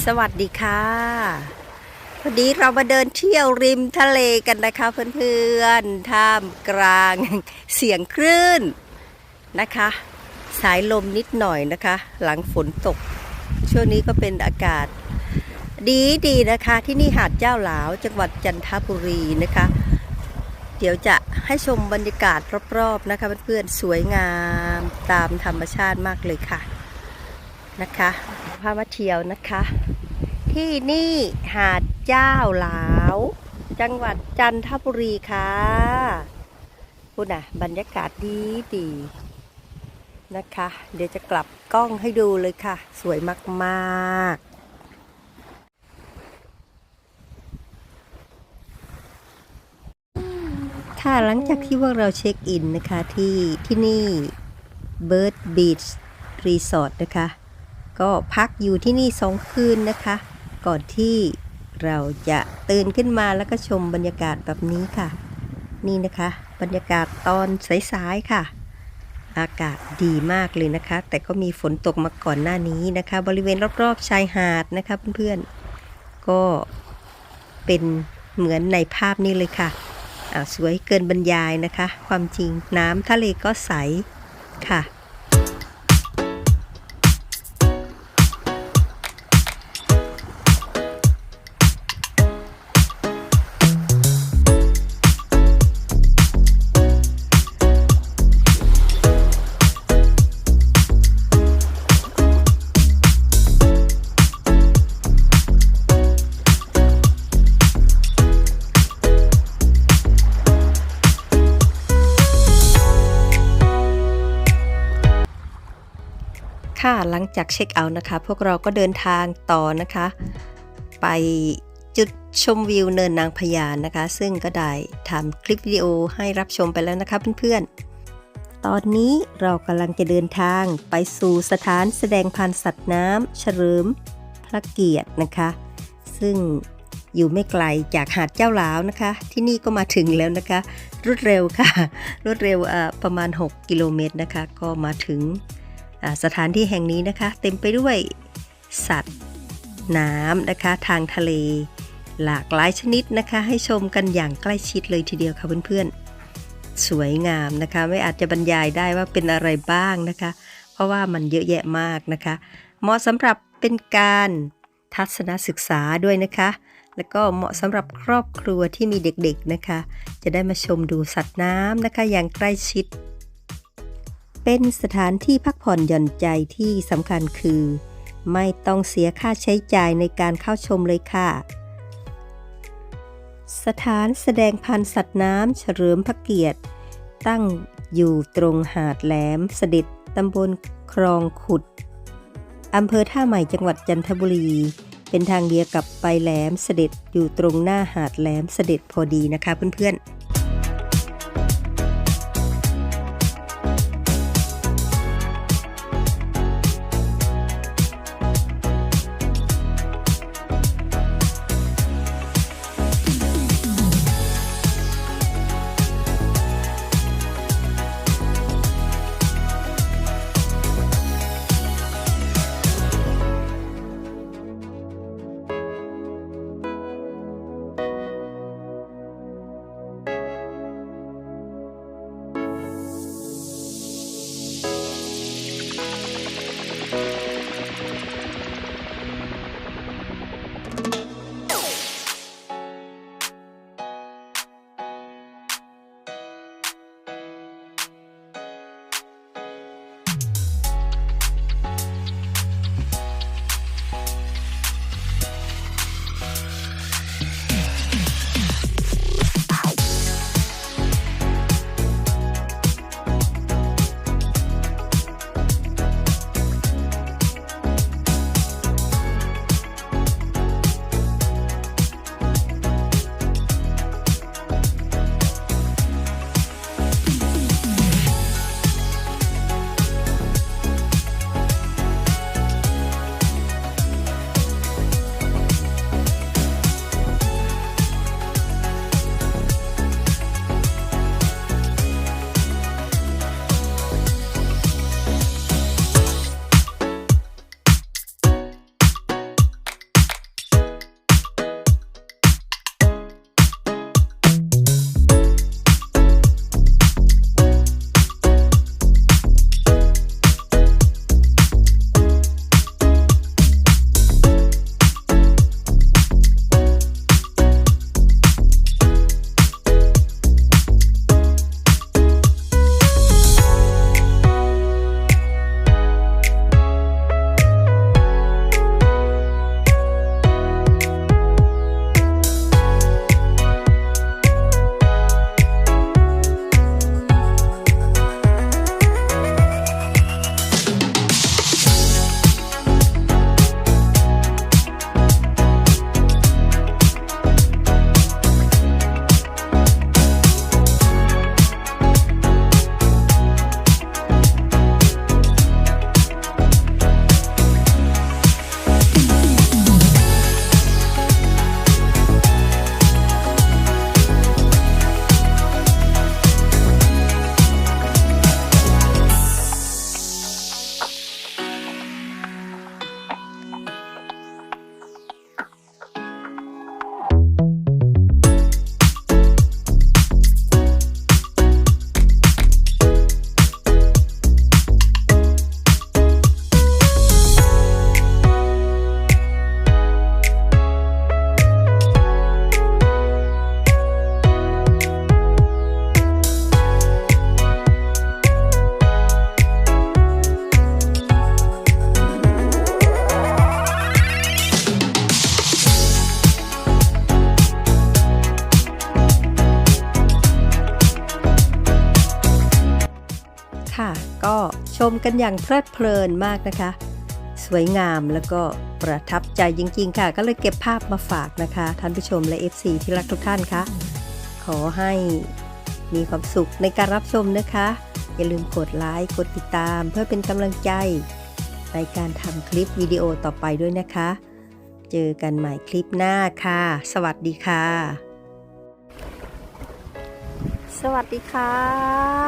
สวัสดีค่ะ วันนี้เรามาเดินเที่ยวริมทะเลกันนะคะเพื่อนๆ ท่ามกลางเสียงคลื่นนะคะ สายลมนิดหน่อยนะคะ หลังฝนตก ช่วงนี้ก็เป็นอากาศ ดีดีๆนะคะ ที่นี่หาดเจ้าหลาว จังหวัดจันทบุรีนะคะ เดี๋ยวจะให้ชมบรรยากาศรอบๆนะคะเพื่อนๆ สวยงามตามธรรมชาติมากเลยค่ะ นะคะพามาเที่ยวนะคะ ที่นี่หาดเจ้าหลาว จังหวัดจันทบุรีค่ะคุณน่ะ บรรยากาศดีดีนะคะ เดี๋ยวจะกลับกล้องให้ดูเลยค่ะ สวยมากๆค่ะหลังจากที่พวกเราเช็คอินนะคะที่ที่นี่ Bird Beach Resort นะคะ ก็พักอยู่ที่นี่สองคืนนะคะ ก่อนที่เราจะตื่นขึ้นมาแล้วก็ชมบรรยากาศแบบนี้ค่ะ นี่นะคะ บรรยากาศตอนสายๆค่ะ อากาศดีมากเลยนะคะ แต่ก็มีฝนตกมาก่อนหน้านี้นะคะ บริเวณรอบๆชายหาดนะคะเพื่อนๆก็เป็นเหมือนในภาพนี้เลยค่ะสวยเกินบรรยายนะคะ ความจริงน้ำทะเลก็ใสค่ะ ค่ะหลังจากเช็คเอาท์นะคะ พวกเราก็เดินทางต่อนะคะ ไปจุดชมวิวเนินนางพญานะคะ ซึ่งก็ได้ทำคลิปวิดีโอให้รับชมไปแล้วนะคะเพื่อนๆ ตอนนี้เรากำลังจะเดินทางไปสู่สถานแสดงพันธุ์สัตว์น้ำเฉลิมพระเกียรตินะคะ ซึ่งอยู่ไม่ไกลจากหาดเจ้าหลาวนะคะ ที่นี่ก็มาถึงแล้วนะคะ รวดเร็วค่ะ รวดเร็วประมาณ 6 กิโลเมตรนะคะ ก็มาถึง สถานที่แห่งนี้นะคะ เต็มไปด้วยสัตว์ น้ำนะคะ ทางทะเล หลากหลายชนิดนะคะ ให้ชมกันอย่างใกล้ชิดเลยทีเดียวค่ะเพื่อนๆ สวยงามนะคะ ไม่อาจจะบรรยายได้ว่าเป็นอะไรบ้างนะคะ เพราะว่ามันเยอะแยะมากนะคะ เหมาะสำหรับเป็นการทัศนศึกษาด้วยนะคะ แล้วก็เหมาะสำหรับครอบครัวที่มีเด็กๆนะคะ จะได้มาชมดูสัตว์น้ำนะคะอย่างใกล้ชิด เป็นสถานที่พักผ่อนหย่อนใจที่สำคัญคือ ไม่ต้องเสียค่าใช้จ่ายในการเข้าชมเลยค่ะ สถานแสดงพันธุ์สัตว์น้ำเฉลิมพระเกียรติ ตั้งอยู่ตรงหาดแหลมเสด็จตำบลครองขุดอำเภอท่าใหม่จังหวัดจันทบุรี เป็นทางเดียวกับไปแหลมเสด็จอยู่ตรงหน้าหาดแหลมเสด็จพอดีนะคะเพื่อนๆ ชมกันอย่างเพลิดเพลินมากนะคะ สวยงามแล้วก็ประทับใจจริงๆค่ะ ก็เลยเก็บภาพมาฝากนะคะ ท่านผู้ชมและ FC ที่รักทุกท่านคะขอให้มีความสุขในการรับชมนะคะ อย่าลืมกดไลค์กดติดตาม เพื่อเป็นกำลังใจ ในการทำคลิปวิดีโอต่อไปด้วยนะคะ เจอกันใหม่คลิปหน้าค่ะ สวัสดีค่ะ สวัสดีค่ะ